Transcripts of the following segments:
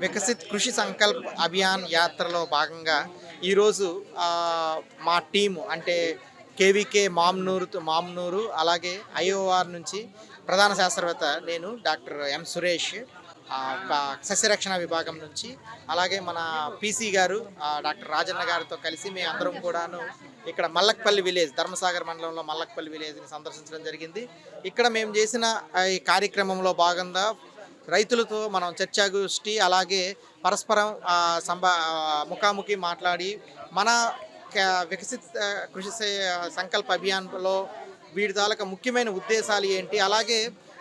వికసిత్ కృషి సంకల్ప్ అభియాన్ యాత్రలో భాగంగా ఈరోజు మా టీము అంటే కేవీకే మామ్నూరు మామ్నూరు అలాగే ఐఓఆర్ నుంచి ప్రధాన శాస్త్రవేత్త నేను డాక్టర్ ఎం సురేష్ ఆ, సస్యరక్షణ విభాగం నుంచి అలాగే మన పీసీ గారు డాక్టర్ రాజన్న గారితో కలిసి మేము అందరం కూడాను ఇక్కడ మల్లక్పల్లి విలేజ్ ధర్మసాగర్ మండలంలో మల్లక్పల్లి విలేజ్ని సందర్శించడం జరిగింది. ఇక్కడ మేము చేసిన ఈ కార్యక్రమంలో భాగంగా రైతులతో మనం చర్చాగోష్ఠి అలాగే పరస్పరం సంభా ముఖాముఖి మాట్లాడి మన క- వికసిత్ కృషి సంకల్ప అభియాన్లో వీటి తాలూకా ముఖ్యమైన ఉద్దేశాలు ఏంటి? అలాగే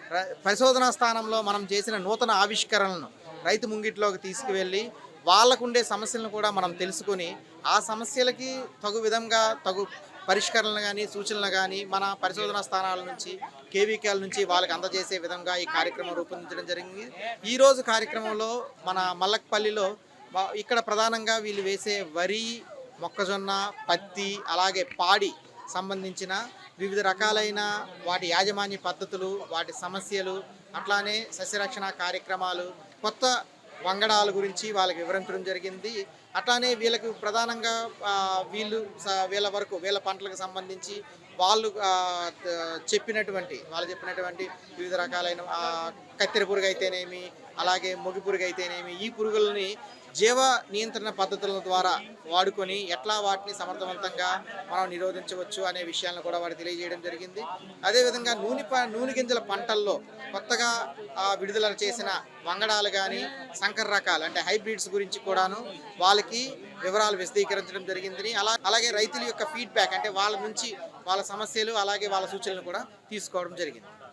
పరిశోధన పరిశోధనా స్థానంలో మనం చేసిన నూతన ఆవిష్కరణలను రైతు ముంగిట్లోకి తీసుకువెళ్ళి వాళ్ళకుండే సమస్యలను కూడా మనం తెలుసుకొని ఆ సమస్యలకి తగు విధంగా తగు పరిష్కరణలు కానీ సూచనలు కానీ మన పరిశోధనా స్థానాల నుంచి కేవీకేల నుంచి వాళ్ళకి అందజేసే విధంగా ఈ కార్యక్రమం రూపొందించడం జరిగింది. ఈరోజు కార్యక్రమంలో మన మల్లక్పల్లిలో ఇక్కడ ప్రధానంగా వీళ్ళు వేసే వరి మొక్కజొన్న పత్తి అలాగే పాడి సంబంధించిన వివిధ రకాలైన వాటి యాజమాన్య పద్ధతులు వాటి సమస్యలు అట్లానే సస్యరక్షణ కార్యక్రమాలు కొత్త వంగడాల గురించి వాళ్ళకి వివరించడం జరిగింది. అట్లానే వీళ్ళకు ప్రధానంగా వీళ్ళు వీళ్ళ వరకు వీళ్ళ పంటలకు సంబంధించి వాళ్ళు చెప్పినటువంటి వాళ్ళు చెప్పినటువంటి వివిధ రకాలైన కత్తెర పురుగు అయితేనేమి అలాగే మొగి పురుగు అయితేనేమి ఈ పురుగులని జీవ నియంత్రణ పద్ధతుల ద్వారా వాడుకొని ఎట్లా వాటిని సమర్థవంతంగా మనం నిరోధించవచ్చు అనే విషయాలను కూడా వాడు తెలియజేయడం జరిగింది. అదేవిధంగా నూనె ప- నూనె గింజల పంటల్లో కొత్తగా విడుదల చేసిన వంగడాలు కానీ సంకర రకాలు అంటే హైబ్రిడ్స్ గురించి కూడాను వాళ్ళకి వివరాలు విశదీకరించడం జరిగిందని అలా అలాగే రైతుల యొక్క ఫీడ్బ్యాక్ అంటే వాళ్ళ నుంచి వాళ్ళ సమస్యలు అలాగే వాళ్ళ సూచనలు కూడా తీసుకోవడం జరిగింది.